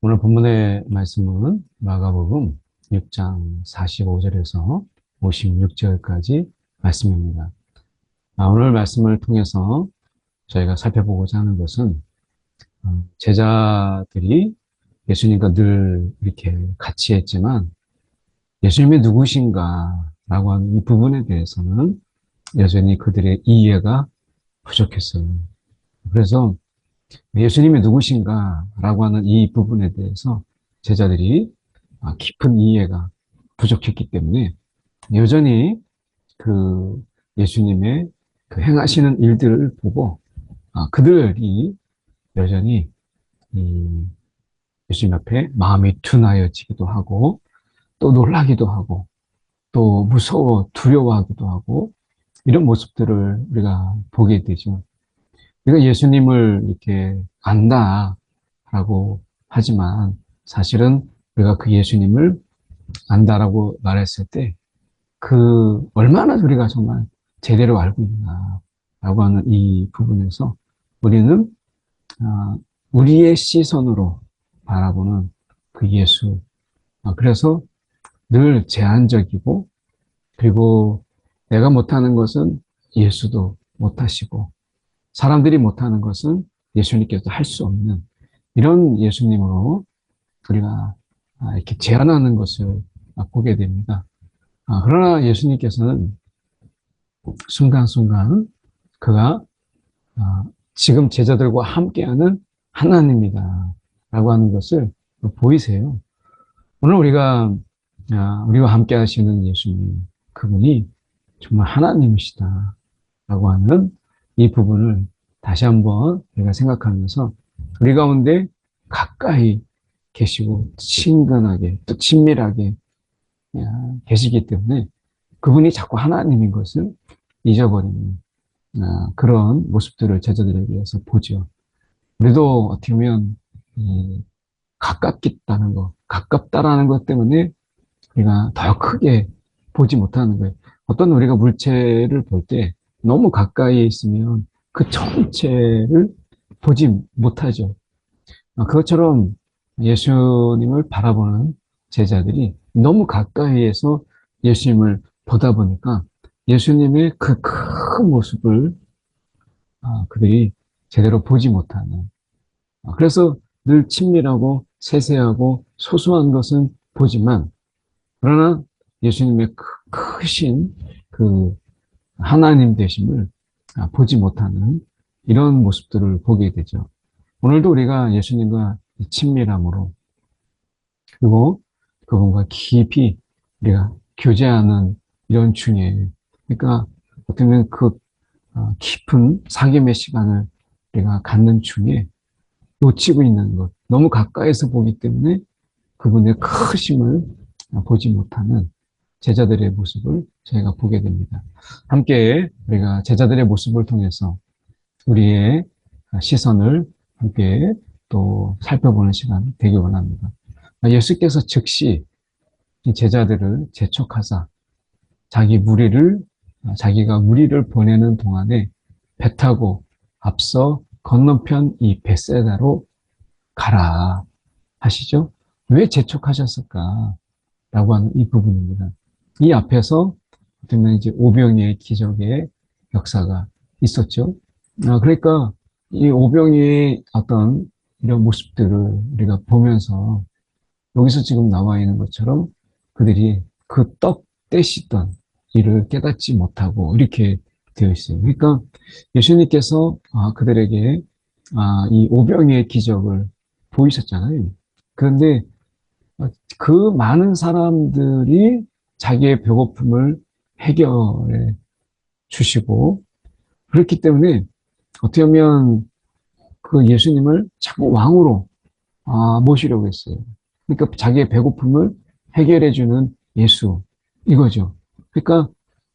오늘 본문의 말씀은 마가복음 6장 45절에서 56절까지 말씀입니다. 아, 오늘 말씀을 통해서 저희가 살펴보고자 하는 것은 어, 제자들이 예수님과 늘 이렇게 같이 했지만 예수님이 누구신가 라고 하는 이 부분에 대해서는 여전히 그들의 이해가 부족했어요. 그래서 예수님이 누구신가 라고 하는 이 부분에 대해서 제자들이 아, 깊은 이해가 부족했기 때문에 여전히 그 예수님의 그 행하시는 일들을 보고 아, 그들이 여전히 예수님 앞에 마음이 둔하여지기도 하고 또 놀라기도 하고 또 무서워 두려워하기도 하고 이런 모습들을 우리가 보게 되죠. 우리가 예수님을 이렇게 안다라고 하지만 사실은 우리가 그 예수님을 안다라고 말했을 때 그 얼마나 우리가 정말 제대로 알고 있나라고 하는 이 부분에서 우리는 아, 우리의 시선으로 바라보는 그 예수. 아, 그래서 늘 제한적이고 그리고 내가 못하는 것은 예수도 못하시고 사람들이 못하는 것은 예수님께서 할 수 없는 이런 예수님으로 우리가 아, 이렇게 제안하는 것을 보게 됩니다. 아, 그러나 예수님께서는 순간순간 그가 아, 지금 제자들과 함께하는 하나님이다 라고 하는 것을 보이세요. 오늘 우리가 우리와 함께 하시는 예수님 그분이 정말 하나님이시다 라고 하는 이 부분을 다시 한번 우리가 생각하면서 우리 가운데 가까이 계시고 친근하게 또 친밀하게 계시기 때문에 그분이 자꾸 하나님인 것을 잊어버리는 아, 그런 모습들을 제자들에게서 보죠. 우리도 어떻게 보면 가깝겠다는 것, 가깝다라는 것 때문에 우리가 더 크게 보지 못하는 거예요. 어떤 우리가 물체를 볼 때 너무 가까이에 있으면 그 전체를 보지 못하죠. 아, 그것처럼 예수님을 바라보는 제자들이 너무 가까이에서 예수님을 보다 보니까 예수님의 그 큰 모습을 아, 그들이 제대로 보지 못하는. 아, 그래서 늘 친밀하고 세세하고 소소한 것은 보지만, 그러나 예수님의 크신 그 하나님 되심을 아, 보지 못하는 이런 모습들을 보게 되죠. 오늘도 우리가 예수님과 친밀함으로 그리고 그분과 깊이 우리가 교제하는 이런 중에 그러니까 어떻게 보면 그 아, 깊은 사귐의 시간을 우리가 갖는 중에 놓치고 있는 것 너무 가까이서 보기 때문에 그분의 크심을 보지 못하는 제자들의 모습을 저희가 보게 됩니다. 함께 우리가 제자들의 모습을 통해서 우리의 시선을 함께 또 살펴보는 시간 되기 원합니다. 예수께서 즉시 제자들을 재촉하사 자기 무리를 자기가 무리를 보내는 동안에 배 타고 앞서 건너편 이 베세다로 가라 하시죠. 왜 재촉하셨을까? 라고 하는 이 부분입니다. 이 앞에서 어쩌면 이제 오병이의 기적의 역사가 있었죠. 아, 그러니까 이 오병이의 어떤 이런 모습들을 우리가 보면서 여기서 지금 나와 있는 것처럼 그들이 그 떡 떼시던 일을 깨닫지 못하고 이렇게 되어 있어요. 그러니까 예수님께서 아, 그들에게 아, 이 오병이의 기적을 보이셨잖아요. 그런데 그 많은 사람들이 자기의 배고픔을 해결해 주시고 그렇기 때문에 어떻게 보면 그 예수님을 자꾸 왕으로 아, 모시려고 했어요. 그러니까 자기의 배고픔을 해결해 주는 예수 이거죠. 그러니까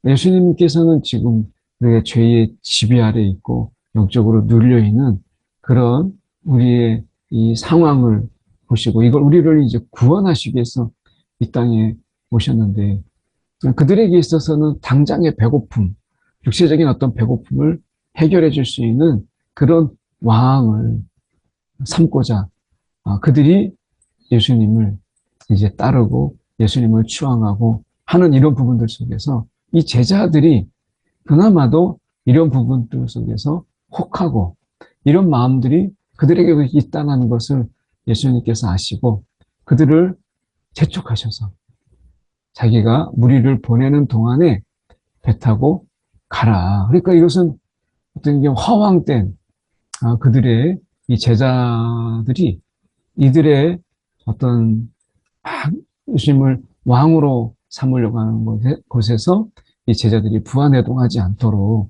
예수님께서는 지금 우리의 죄의 지배 아래 있고 영적으로 눌려 있는 그런 우리의 이 상황을 보시고 이걸 우리를 이제 구원하시기 위해서 이 땅에 오셨는데 그들에게 있어서는 당장의 배고픔, 육체적인 어떤 배고픔을 해결해 줄 수 있는 그런 왕을 삼고자 아, 그들이 예수님을 이제 따르고 예수님을 추앙하고 하는 이런 부분들 속에서 이 제자들이 그나마도 이런 부분들 속에서 혹하고 이런 마음들이 그들에게 있다는 것을 예수님께서 아시고 그들을 재촉하셔서 자기가 무리를 보내는 동안에 배 타고 가라. 그러니까 이것은 어떤 게 허황된 아, 그들의 이 제자들이 이들의 어떤 예수님을 왕으로 삼으려고 하는 곳에서 이 제자들이 부안해동하지 않도록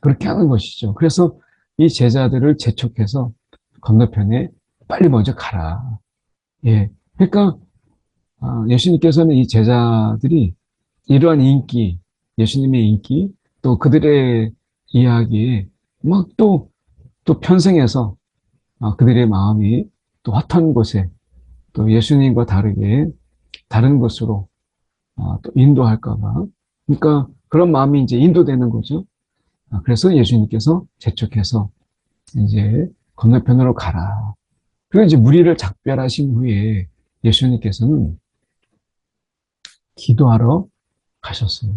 그렇게 하는 것이죠. 그래서 이 제자들을 재촉해서 건너편에 빨리 먼저 가라. 예. 그러니까 아, 예수님께서는 이 제자들이 이러한 인기, 예수님의 인기, 또 그들의 이야기에 막 또, 또 편승해서 아, 그들의 마음이 또 핫한 곳에 또 예수님과 다르게 다른 곳으로 아, 또 인도할까봐. 그러니까 그런 마음이 이제 인도되는 거죠. 그래서 예수님께서 재촉해서 이제 건너편으로 가라. 그리고 이제 무리를 작별하신 후에 예수님께서는 기도하러 가셨어요.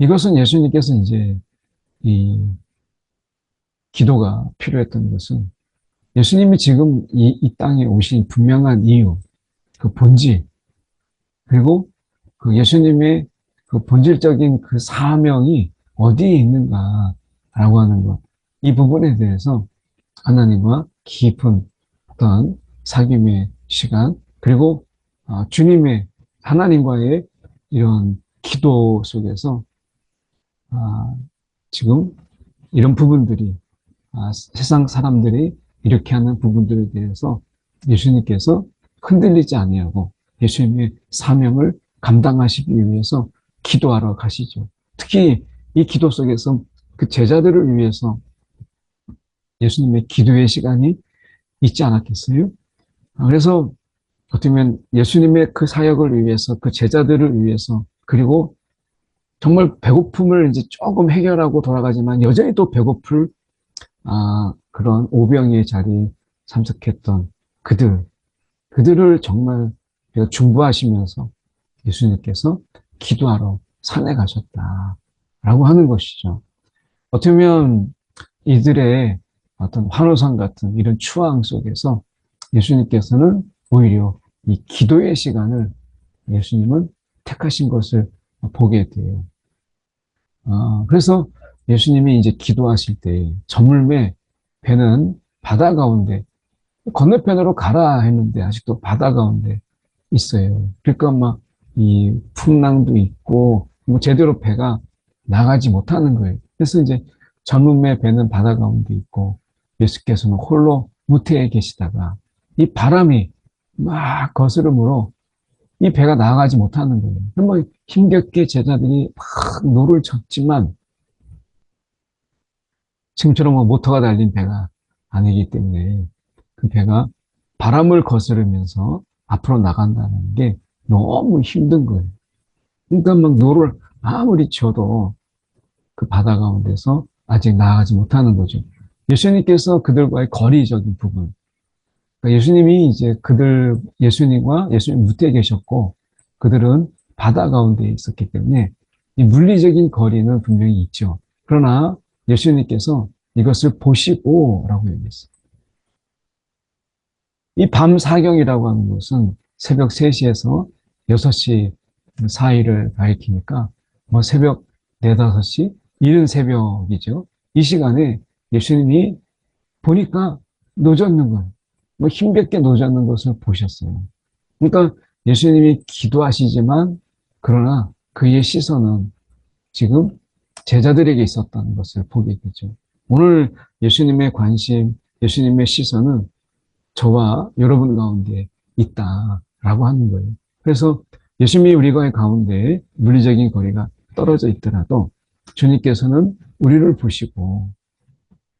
이것은 예수님께서 이제 이 기도가 필요했던 것은 예수님이 지금 이, 이 땅에 오신 분명한 이유, 그 본질, 그리고 그 예수님의 그 본질적인 그 사명이 어디에 있는가라고 하는 것. 이 부분에 대해서 하나님과 깊은 어떤 사귐의 시간, 그리고 어, 주님의 하나님과의 이런 기도 속에서 아, 지금 이런 부분들이 아, 세상 사람들이 이렇게 하는 부분들에 대해서 예수님께서 흔들리지 아니하고 예수님의 사명을 감당하시기 위해서 기도하러 가시죠. 특히 이 기도 속에서 그 제자들을 위해서 예수님의 기도의 시간이 있지 않았겠어요? 아, 그래서 보면 예수님의 그 사역을 위해서 그 제자들을 위해서 그리고 정말 배고픔을 이제 조금 해결하고 돌아가지만 여전히 또 배고플 아, 그런 오병이의 자리에 참석했던 그들 그들을 정말 중부하시면서 예수님께서 기도하러 산에 가셨다라고 하는 것이죠. 보면 이들의 어떤 환호상 같은 이런 추앙 속에서 예수님께서는 오히려 이 기도의 시간을 예수님은 택하신 것을 보게 돼요. 아, 그래서 예수님이 이제 기도하실 때 저물매 배는 바다 가운데 건너편으로 가라 했는데 아직도 바다 가운데 있어요. 그러니까 막 이 풍랑도 있고 뭐 제대로 배가 나가지 못하는 거예요. 그래서 이제 젊음의 배는 바다 가운데 있고 예수께서는 홀로 무태에 계시다가 이 바람이 막 거스름으로 이 배가 나가지 못하는 거예요. 뭐 힘겹게 제자들이 막 노를 쳤지만 지금처럼 뭐 모터가 달린 배가 아니기 때문에 그 배가 바람을 거스르면서 앞으로 나간다는 게 너무 힘든 거예요. 그러니까 막 노를 아무리 쳐도 그 바다 가운데서 아직 나가지 못하는 거죠. 예수님께서 그들과의 거리적인 부분, 예수님이 이제 그들, 예수님과 예수님 무태 계셨고, 그들은 바다 가운데 있었기 때문에 이 물리적인 거리는 분명히 있죠. 그러나 예수님께서 이것을 보시고 라고 얘기했어요. 이 밤 사경이라고 하는 것은 새벽 3시에서 6시 사이를 가리키니까 뭐 새벽 4, 5시, 이른 새벽이죠. 이 시간에 예수님이 보니까 노졌는 거예요. 뭐 힘겹게 노졌는 것을 보셨어요. 그러니까 예수님이 기도하시지만 그러나 그의 시선은 지금 제자들에게 있었다는 것을 보게 되죠. 오늘 예수님의 관심, 예수님의 시선은 저와 여러분 가운데 있다라고 하는 거예요. 그래서 예수님이 우리과의 가운데 물리적인 거리가 떨어져 있더라도 주님께서는 우리를 보시고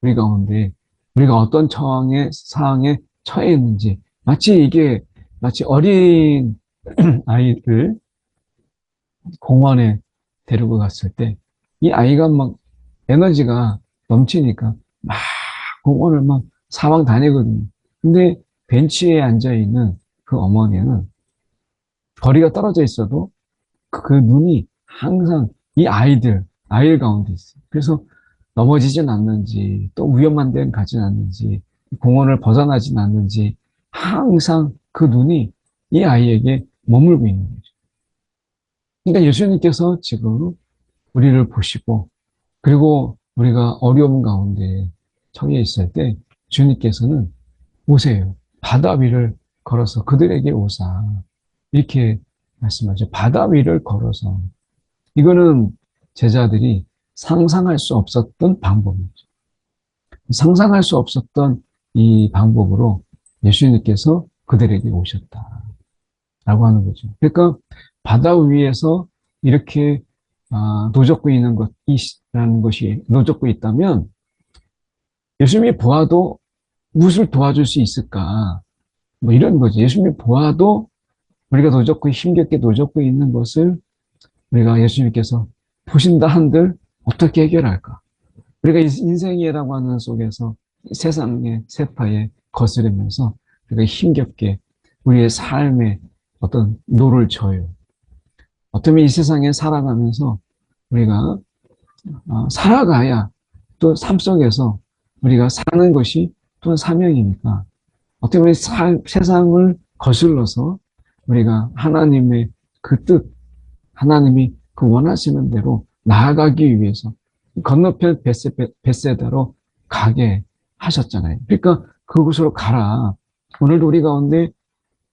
우리 가운데 우리가 어떤 처황의 상황에 처해 있는지 마치 이게 마치 어린 아이를 공원에 데리고 갔을 때 이 아이가 막 에너지가 넘치니까 막 공원을 막 사방 다니거든요. 근데 벤치에 앉아 있는 그 어머니는 거리가 떨어져 있어도 그 눈이 항상 이 아이들, 아이들 가운데 있어요. 그래서 넘어지진 않는지, 또 위험한 데는 가진 않는지, 공원을 벗어나진 않는지, 항상 그 눈이 이 아이에게 머물고 있는 거죠. 그러니까 예수님께서 지금 우리를 보시고, 그리고 우리가 어려움 가운데 처해 있을 때 주님께서는 오세요. 바다 위를 걸어서 그들에게 오사. 이렇게 말씀하죠. 바다 위를 걸어서. 이거는 제자들이 상상할 수 없었던 방법이죠. 상상할 수 없었던 이 방법으로 예수님께서 그들에게 오셨다. 라고 하는 거죠. 그러니까 바다 위에서 이렇게 아, 노젓고 있는 것이라는 것이 노젓고 있다면 예수님이 보아도 무엇을 도와줄 수 있을까? 뭐 이런 거죠. 예수님이 보아도 우리가 노젓고 힘겹게 노젓고 있는 것을 우리가 예수님께서 보신다 한들 어떻게 해결할까? 우리가 인생이라고 하는 속에서 세상의 세파에 거스르면서 우리가 힘겹게 우리의 삶에 어떤 노를 져요. 어쩌면 이 세상에 살아가면서 우리가 어, 살아가야 또 삶 속에서 우리가 사는 것이 또 사명이니까 어떻게 보면 세상을 거슬러서 우리가 하나님의 그 뜻, 하나님이 그 원하시는 대로 나아가기 위해서 건너편 베세, 베세다로 가게 하셨잖아요. 그러니까 그곳으로 가라. 오늘도 우리 가운데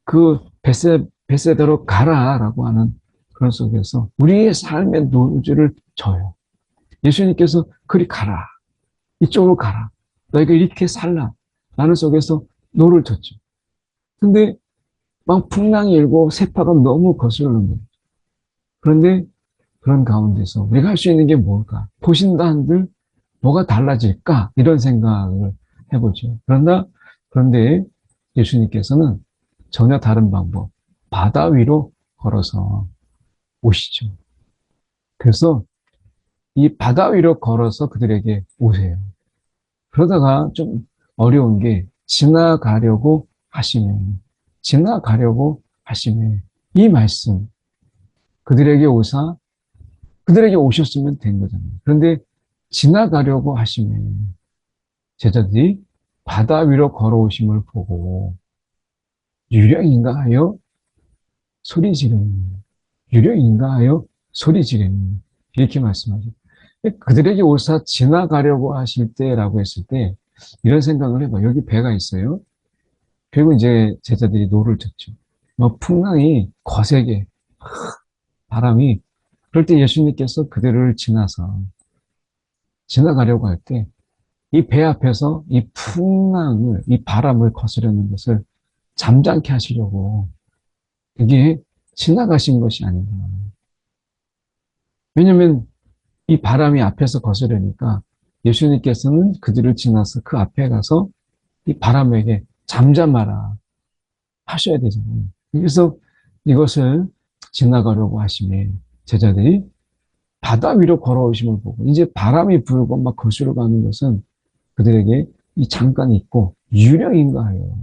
그 베세, 베세다로 가라라고 하는 그런 속에서 우리의 삶의 노주를 줘요. 예수님께서 그리 가라. 이쪽으로 가라. 너희가 이렇게 살라. 라는 속에서 노를 줬죠. 근데 막 풍랑이 일고 세파가 너무 거슬르는 거예요. 그런데 그런 가운데서 우리가 할 수 있는 게 뭘까? 보신다 한들 뭐가 달라질까? 이런 생각을 해보죠. 그런다, 그런데 예수님께서는 전혀 다른 방법, 바다 위로 걸어서 오시죠. 그래서 이 바다 위로 걸어서 그들에게 오세요. 그러다가 좀 어려운 게 지나가려고 하시면, 지나가려고 하시면 이 말씀, 그들에게 오사, 그들에게 오셨으면 된 거잖아요. 그런데 지나가려고 하시면 제자들이 바다 위로 걸어오심을 보고 유령인가 하여 소리 지르는 유령인가 하여 소리 지르는 이렇게 말씀하죠. 그들에게 오사 지나가려고 하실 때라고 했을 때 이런 생각을 해봐. 여기 배가 있어요. 그리고 이제 제자들이 노를 졌죠. 뭐 풍랑이 거세게 바람이 그럴 때 예수님께서 그들을 지나서 지나가려고 할 때 이 배 앞에서 이 풍랑을 이 바람을 거스르는 것을 잠잠케 하시려고 이게 지나가신 것이 아닌가. 왜냐하면 이 바람이 앞에서 거스르니까 예수님께서는 그들을 지나서 그 앞에 가서 이 바람에게 잠잠하라 하셔야 되잖아요. 그래서 이것을 지나가려고 하시면 제자들이 바다 위로 걸어오심을 보고 이제 바람이 불고 막 거슬러 가는 것은 그들에게 이 잠깐 있고 유령인가요?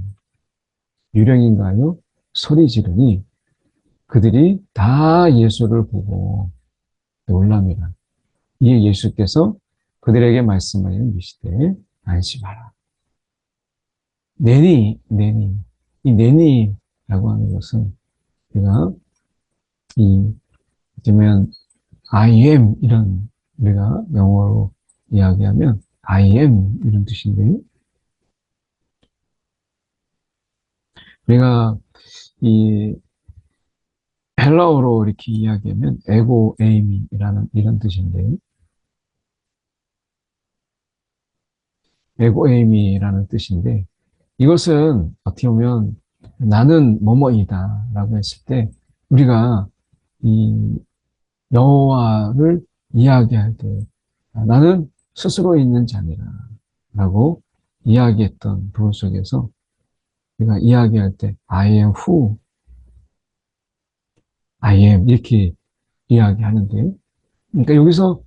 유령인가요? 소리 지르니 그들이 다 예수를 보고 놀랍니다. 이에 예수께서 그들에게 말씀하여 이시되 안심하라. 내니, 내니. 이 내니라고 하는 것은 우리가 이, 그러면 I am 이런 우리가 영어로 이야기하면 I am 이런 뜻인데 우리가 이 헬라어로 이렇게 이야기하면 에고 에이미라는 이런 뜻인데 에고 에이미라는 뜻인데 이것은 어떻게 보면 나는 뭐뭐이다 라고 했을 때 우리가 이 여호와를 이야기할 때 나는 스스로 있는 자니라 라고 이야기했던 부분 속에서 우리가 이야기할 때 I am who I am 이렇게 이야기하는데 그러니까 여기서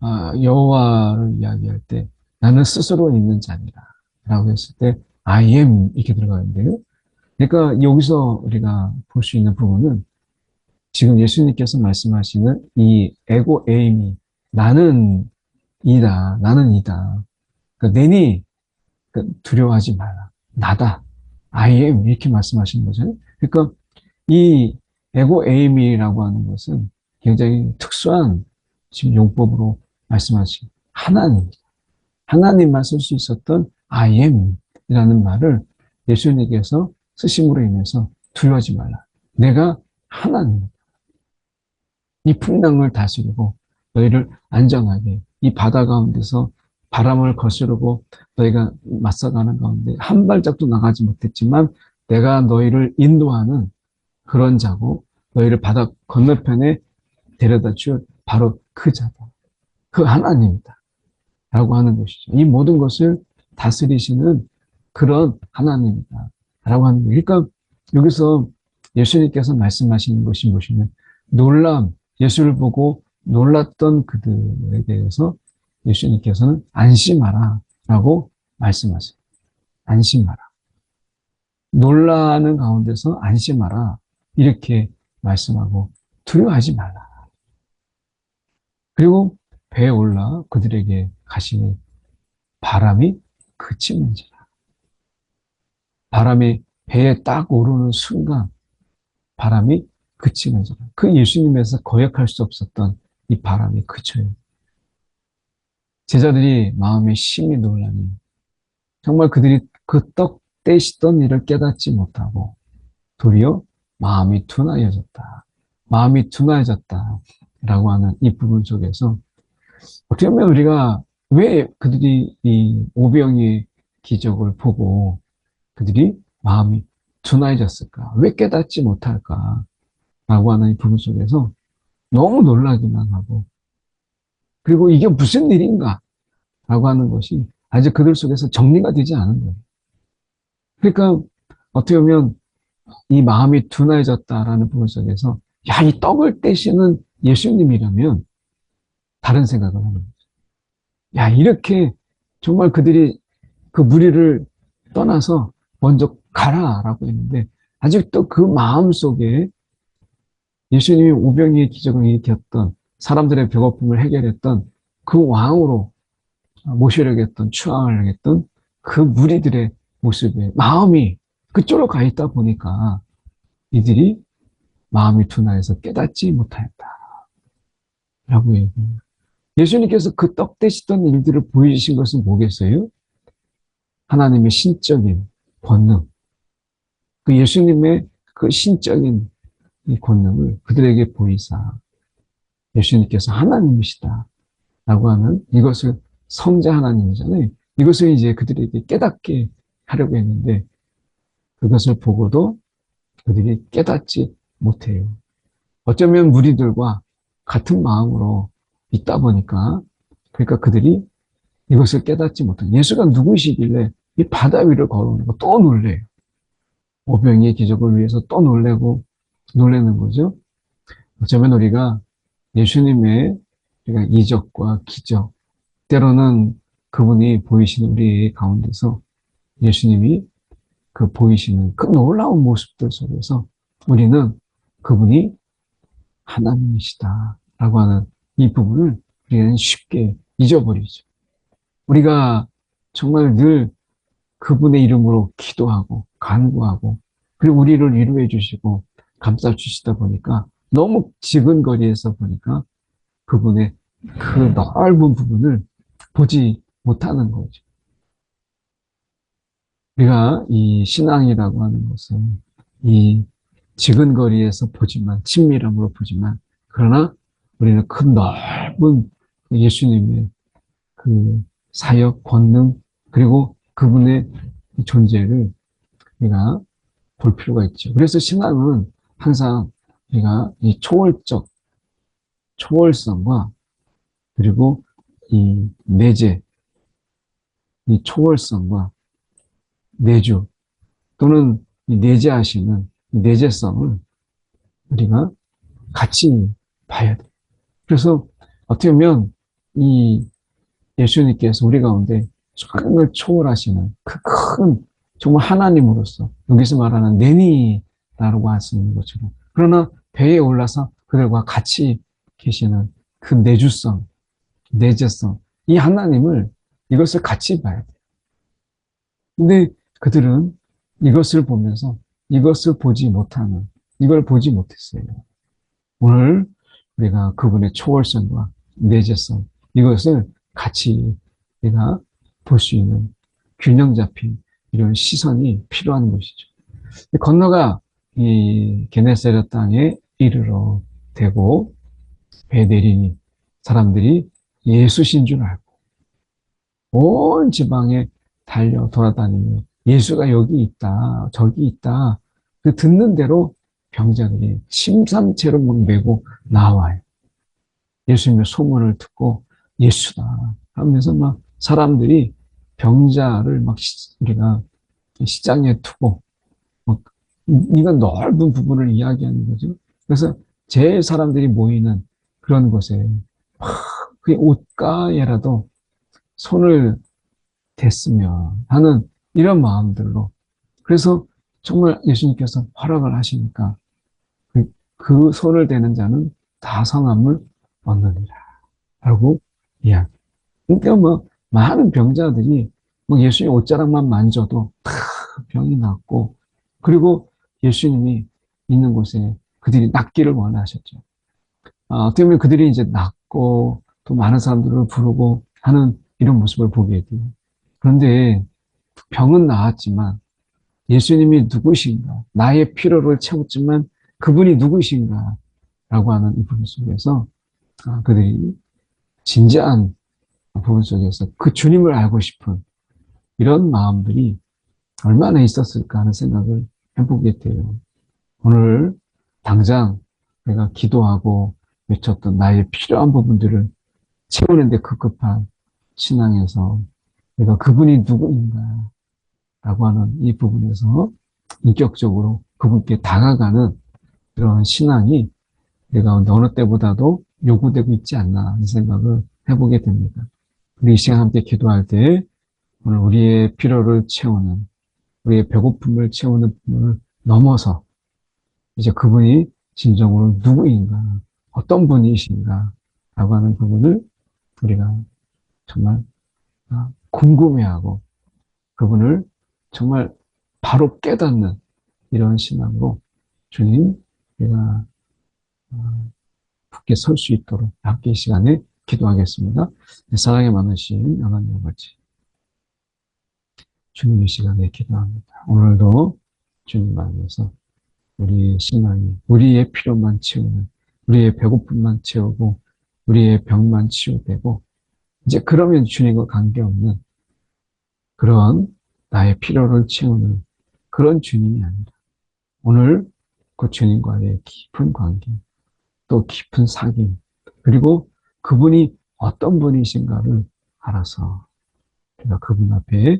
아, 여호와를 이야기할 때 나는 스스로 있는 자니라 라고 했을 때 I am 이렇게 들어가는데요. 그러니까 여기서 우리가 볼 수 있는 부분은 지금 예수님께서 말씀하시는 이 에고 에임이 나는 이다, 나는 이다. 그러니까 내니 그 두려워하지 말라. 나다. I am 이렇게 말씀하시는 거죠. 그러니까 이 에고 에임이라고 하는 것은 굉장히 특수한 지금 용법으로 말씀하신 하나님, 하나님만 쓸 수 있었던 I am 이라는 말을 예수님께서 쓰심으로 인해서 두려워하지 말라. 내가 하나님. 이 풍랑을 다스리고 너희를 안전하게 이 바다 가운데서 바람을 거스르고 너희가 맞서가는 가운데 한 발짝도 나가지 못했지만 내가 너희를 인도하는 그런 자고 너희를 바다 건너편에 데려다 줄 바로 그 자다. 그 하나님이다. 라고 하는 것이죠. 이 모든 것을 다스리시는 그런 하나님이다. 라고 하는 거예요. 그러니까 여기서 예수님께서 말씀하시는 것이 무엇이냐면 놀람, 예수를 보고 놀랐던 그들에 대해서 예수님께서는 안심하라 라고 말씀하세요. 안심하라. 놀라는 가운데서 안심하라. 이렇게 말씀하고 두려워하지 말라. 그리고 배에 올라 그들에게 가시니 바람이 그치는지라. 바람이 배에 딱 오르는 순간 바람이 그치는지라. 그 예수님에서 거역할 수 없었던 이 바람이 그쳐요. 제자들이 마음에 심히 놀라니 정말 그들이 그 떡 떼시던 일을 깨닫지 못하고 도리어 마음이 둔하여졌다. 마음이 둔하여졌다. 라고 하는 이 부분 속에서 어떻게 보면 우리가 왜 그들이 이 오병의 기적을 보고 그들이 마음이 둔하여졌을까? 왜 깨닫지 못할까? 라고 하는 이 부분 속에서 너무 놀라기만 하고 그리고 이게 무슨 일인가? 라고 하는 것이 아직 그들 속에서 정리가 되지 않은 거예요. 그러니까 어떻게 보면 이 마음이 둔해졌다라는 부분 속에서 야, 이 떡을 떼시는 예수님이라면 다른 생각을 하는 거죠. 야, 이렇게 정말 그들이 그 무리를 떠나서 먼저 가라 라고 했는데 아직도 그 마음 속에 예수님이 오병이의 기적을 일으켰던 사람들의 배고픔을 해결했던 그 왕으로 모시려고 했던 추앙을 했던 그 무리들의 모습에 마음이 그쪽으로 가 있다 보니까 이들이 마음이 둔하여서 깨닫지 못하였다. 라고 얘기해요. 예수님께서 그 떡 대시던 일들을 보여주신 것은 뭐겠어요? 하나님의 신적인 권능. 그 예수님의 그 신적인 이 권능을 그들에게 보이사 예수님께서 하나님이시다. 라고 하는 이것을 성자 하나님이잖아요. 이것을 이제 그들에게 깨닫게 하려고 했는데 그것을 보고도 그들이 깨닫지 못해요. 어쩌면 무리들과 같은 마음으로 있다 보니까 그러니까 그들이 이것을 깨닫지 못한 예수가 누구시길래 이 바다 위를 걸어오는 거 또 놀래요. 오병이의 기적을 위해서 또 놀래고 놀래는 거죠. 어쩌면 우리가 예수님의 우리가 이적과 기적, 때로는 그분이 보이시는 우리 가운데서 예수님이 그 보이시는 그 놀라운 모습들 속에서 우리는 그분이 하나님이시다 라고 하는 이 부분을 우리는 쉽게 잊어버리죠. 우리가 정말 늘 그분의 이름으로 기도하고 간구하고 그리고 우리를 위로해 주시고 감싸 주시다 보니까 너무 지근 거리에서 보니까 그분의 그 넓은 부분을 보지 못하는 거죠. 우리가 이 신앙이라고 하는 것은 이 지근 거리에서 보지만 친밀함으로 보지만 그러나 우리는 그 넓은 예수님의 그 사역 권능 그리고 그분의 존재를 우리가 볼 필요가 있죠. 그래서 신앙은 항상 우리가 이 초월적 초월성과 그리고 이 내재 이 초월성과 내주 또는 이 내재하시는 이 내재성을 우리가 같이 봐야 돼. 그래서 어떻게 보면 이 예수님께서 우리 가운데 하늘을 초월하시는 그 큰 정말 하나님으로서 여기서 말하는 내니 라고 할 수 있는 것처럼 그러나 배에 올라서 그들과 같이 계시는 그 내주성, 내재성 이 하나님을 이것을 같이 봐야 돼요. 근데 그들은 이것을 보면서 이것을 보지 못하는 이걸 보지 못했어요. 오늘 우리가 그분의 초월성과 내재성 이것을 같이 우리가 볼 수 있는 균형 잡힌 이런 시선이 필요한 것이죠. 건너가 이 게네사렛 땅에 이르러 되고 배 내리니 사람들이 예수신 줄 알고 온 지방에 달려 돌아다니며 예수가 여기 있다 저기 있다 그 듣는 대로 병자들이 침상채로 막 메고 나와요. 예수님의 소문을 듣고 예수다 하면서 막 사람들이 병자를 막 우리가 시장에 두고 막 이건 넓은 부분을 이야기하는 거죠. 그래서 제 사람들이 모이는 그런 곳에 그 옷가에라도 손을 댔으면 하는 이런 마음들로 그래서 정말 예수님께서 허락을 하시니까 그, 그 손을 대는 자는 다 성함을 얻느니라 라고 이야기. 그러니까 뭐 많은 병자들이 뭐 예수님 옷자락만 만져도 다 병이 낫고 그리고 예수님이 있는 곳에 그들이 낫기를 원하셨죠. 아, 어떻게 보면 그들이 이제 낫고 또 많은 사람들을 부르고 하는 이런 모습을 보게 돼요. 그런데 병은 나았지만 예수님이 누구신가? 나의 필요를 채웠지만 그분이 누구신가? 라고 하는 이 부분 속에서 아, 그들이 진지한 부분 속에서 그 주님을 알고 싶은 이런 마음들이 얼마나 있었을까 하는 생각을 해보게 돼요. 오늘 당장 내가 기도하고 외쳤던 나의 필요한 부분들을 채우는데 급급한 신앙에서 내가 그분이 누구인가 라고 하는 이 부분에서 인격적으로 그분께 다가가는 그런 신앙이 내가 어느 때보다도 요구되고 있지 않나 하는 생각을 해보게 됩니다. 우리 이 시간 함께 기도할 때 오늘 우리의 필요를 채우는 우리의 배고픔을 채우는 부분을 넘어서 이제 그분이 진정으로 누구인가 어떤 분이신가 라고 하는 부분을 우리가 정말 아, 궁금해하고 그분을 정말 바로 깨닫는 이런 신앙으로 주님 우리가 어, 굳게 설 수 있도록 함께 이 시간에 기도하겠습니다. 사랑에 많으신 하나님 아버지 주님 이 시간에 기도합니다. 오늘도 주님 안에서 우리의 신앙이 우리의 필요만 채우는 우리의 배고픔만 채우고 우리의 병만 치유되고 이제 그러면 주님과 관계없는 그런 나의 필요를 채우는 그런 주님이 아니라 오늘 그 주님과의 깊은 관계 또 깊은 사귐 그리고 그분이 어떤 분이신가를 알아서 그분 앞에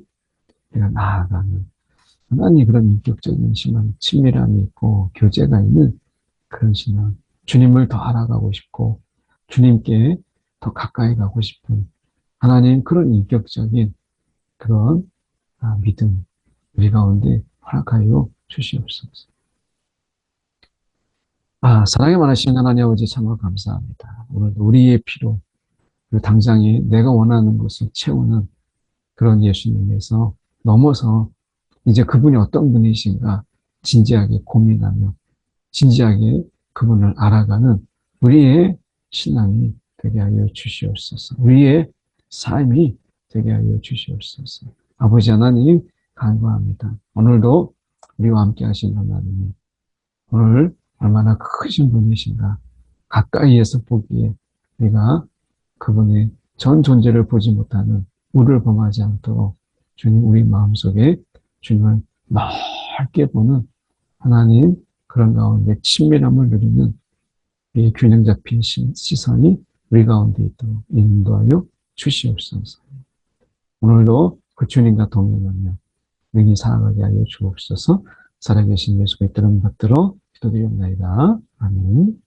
내가 나아가는 하나님 그런 인격적인 신앙, 친밀함이 있고 교제가 있는 그런 신앙 주님을 더 알아가고 싶고 주님께 더 가까이 가고 싶은 하나님 그런 인격적인 그런 아, 믿음 우리 가운데 허락하여 주시옵소서. 아, 사랑에 많으신 하나님 아버지 참으로 감사합니다. 오늘도 우리의 필요, 그 당장에 내가 원하는 것을 채우는 그런 예수님에서 넘어서 이제 그분이 어떤 분이신가 진지하게 고민하며 진지하게 그분을 알아가는 우리의 신앙이 되게 하여 주시옵소서. 우리의 삶이 되게 하여 주시옵소서. 아버지 하나님 간구합니다. 오늘도 우리와 함께 하신 하나님이 오늘 얼마나 크신 분이신가 가까이에서 보기에 우리가 그분의 전 존재를 보지 못하는 우를 범하지 않도록 주님 우리 마음속에 주님을 넓게 보는 하나님 그런 가운데 친밀함을 누리는 이 균형 잡힌 시선이 우리 가운데 있도록 인도하여 주시옵소서. 오늘도 그 주님과 동행하며 능히 살아가게 하여 주옵소서 살아계신 예수가 있다는 받들어 기도드리옵나이다. 아멘.